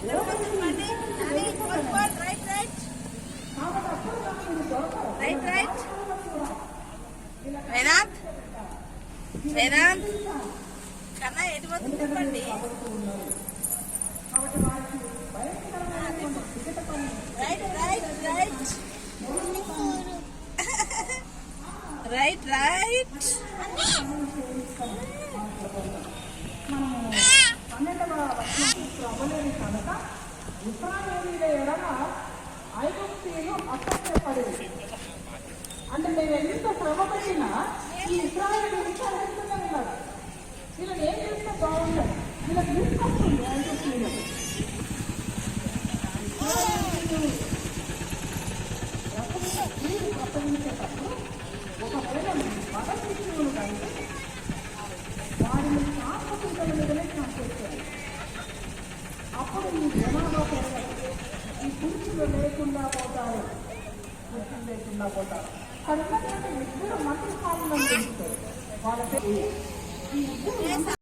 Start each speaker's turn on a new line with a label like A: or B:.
A: Right right right right Vedant Vedant కన్నా ఎటు పోతుంది చెప్పండి right right right right right
B: పన్నెండవ వచనం అవ్వలేని కనుక ఇస్రాయేలీల ఎడల ఐగుప్తీయులు అసహ్యపడేది అంటే మేము ఎంత శ్రమ పెట్టినా ఈ ఇస్రాయేల్ ఇంకా వెళ్తూనే ఉన్నారు వీళ్ళని ఏం చేస్తే బాగుంటుంది వీళ్ళకి తీసుకొస్తుంది ఐగుప్తీయులు వీరు అప్పుడు ఈ జనాభా పెరగదు ఈ పురుషులు లేకుండా పోతారు. పురుషులు లేకుండా పోతారు. కనుక ఇద్దరు మంత్రి స్థానంలో నిలుస్తారు వాళ్ళ ఈ ఇద్దరు